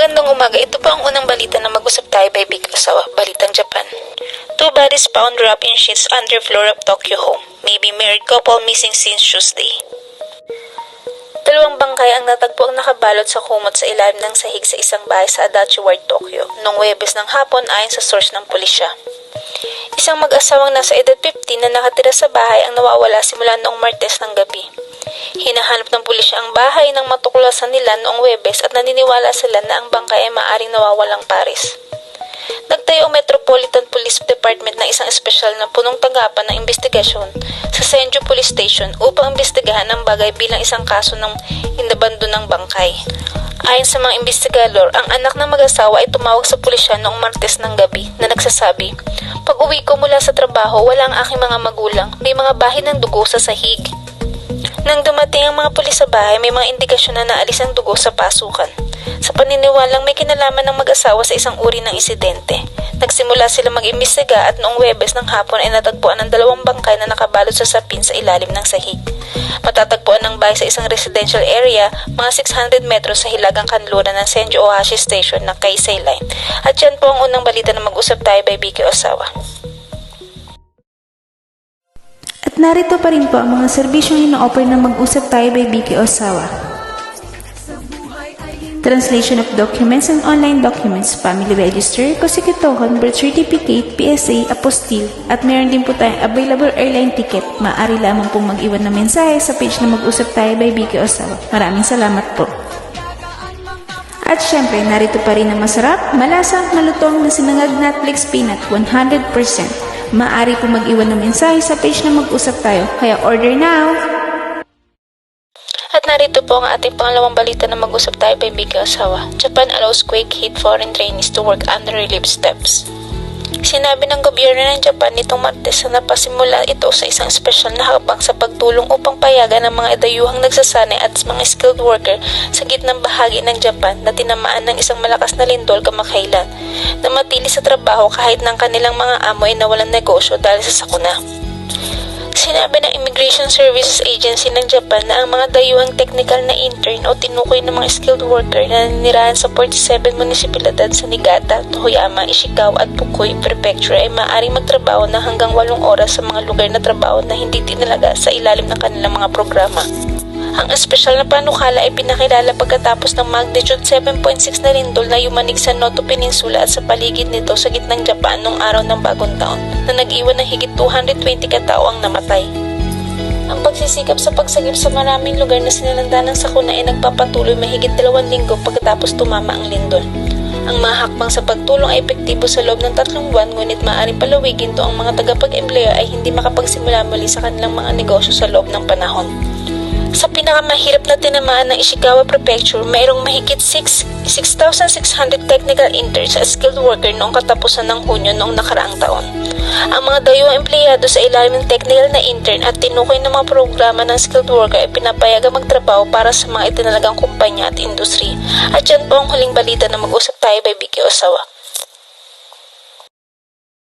Magandang umaga. Ito po ang unang balita na mag-usap tayo by Big Asawa, Balitang Japan. Two bodies found wrapped in sheets under floor of Tokyo home. Maybe married couple missing since Tuesday. Dalawang bangkay ang natagpo ang nakabalot sa kumot sa ilalim ng sahig sa isang bahay sa Adachi Ward, Tokyo, noong Webes ng hapon ayon sa source ng pulisya. Isang mag-asawang nasa edad 15 na nakatira sa bahay ang nawawala simula noong Martes ng gabi. Hinahanap ng pulisya ang bahay ng matuklasan nila noong Webes at naniniwala sila na ang bangkay ay maaring nawawalang pares. Nagtayo ang Metropolitan Police Department ng isang espesyal na punong tanggapan ng investigasyon sa Senju Police Station upang imbestigahan ang bagay bilang isang kaso ng inabando ng bangkay. Ayon sa mga investigador, ang anak ng mag-asawa ay tumawag sa pulisya noong Martes ng gabi na nagsasabi, Pag uwi ko mula sa trabaho, wala ang aking mga magulang. May mga bahin ng dugo sa sahig. Nang dumating ang mga pulis sa bahay, may mga indikasyon na naalis ang dugo sa pasukan. Sa paniniwalang may kinalaman ng mag-asawa sa isang uri ng insidente. Nagsimula sila mag-imbestiga at noong Webes ng hapon ay natagpuan ang dalawang bangkay na nakabalot sa sapin sa ilalim ng sahig. Matatagpuan ng bahay sa isang residential area mga 600 metros sa hilagang kanluran ng Senju Ohashi Station ng Keisei Line. At yan po ang unang balita na mag-usap tayo by Vicky Osawa. Narito pa rin po ang mga serbisyong ino-offer ng mag-usap tayo by Vicky Osawa. Translation of documents and online documents, family register, kosikitohon, birth certificate, PSA, apostille, at meron din po tayong available airline ticket. Maaari lamang pong mag-iwan ng mensahe sa page na mag-usap tayo by Vicky Osawa. Maraming salamat po. At syempre, narito pa rin ang masarap, malasa, malutong na sinangag Netflix peanut 100%. Maaari po mag-iwan ng mensahe sa page na mag-usap tayo. Kaya order now! At narito po ang ating pangalawang balita na mag-usap tayo Vicky Osawa. Japan allows quake hit foreign trainees to work under relief steps. Sinabi ng gobyerno ng Japan nitong Martes na napasimula ito sa isang espesyal na hakbang sa pagtulong upang payagan ng mga edayuhang nagsasanay at mga skilled worker sa gitnang bahagi ng Japan na tinamaan ng isang malakas na lindol kamakailan na matili sa trabaho kahit ng kanilang mga amo ay nawalan negosyo dahil sa sakuna. Sinabi ng Immigration Services Agency ng Japan na ang mga dayuhang technical na intern o tinukoy ng mga skilled worker na nanirahan sa 47 munisipalidad sa Niigata, Tohoyama, Ishikawa at Fukui Prefecture ay maaaring magtrabaho ng hanggang 8 oras sa mga lugar na trabaho na hindi tinalaga sa ilalim ng kanilang mga programa. Ang espesyal na panukala ay pinakilala pagkatapos ng magnitude 7.6 na lindol na yumanig sa Noto Peninsula at sa paligid nito sa gitnang Japan noong araw ng bagong taon na nag-iwan ng higit 220 katao ang namatay. Ang pagsisikap sa pagsagip sa maraming lugar na sinalanda ng sakuna ay nagpapatuloy mahigit dalawang linggo pagkatapos tumama ang lindol. Ang mahakbang sa pagtulong ay epektibo sa loob ng tatlong buwan ngunit maaaring palawigin to ang mga tagapag-empleyo ay hindi makapagsimula muli sa kanilang mga negosyo sa loob ng panahon. Sa pinakamahirap na tinamaan ng Ishikawa Prefecture, mayroong mahigit 6 6,600 technical interns at skilled worker noong katapusan ng Hunyo noong nakaraang taon. Ang mga dayuhang empleyado sa ilalim ng technical na intern at tinukoy ng mga programa ng skilled worker ay pinapayagang magtrabaho para sa mga itinalagang kumpanya at industry. At yan po ang huling balita na mag-usap tayo by Vicky Osawa.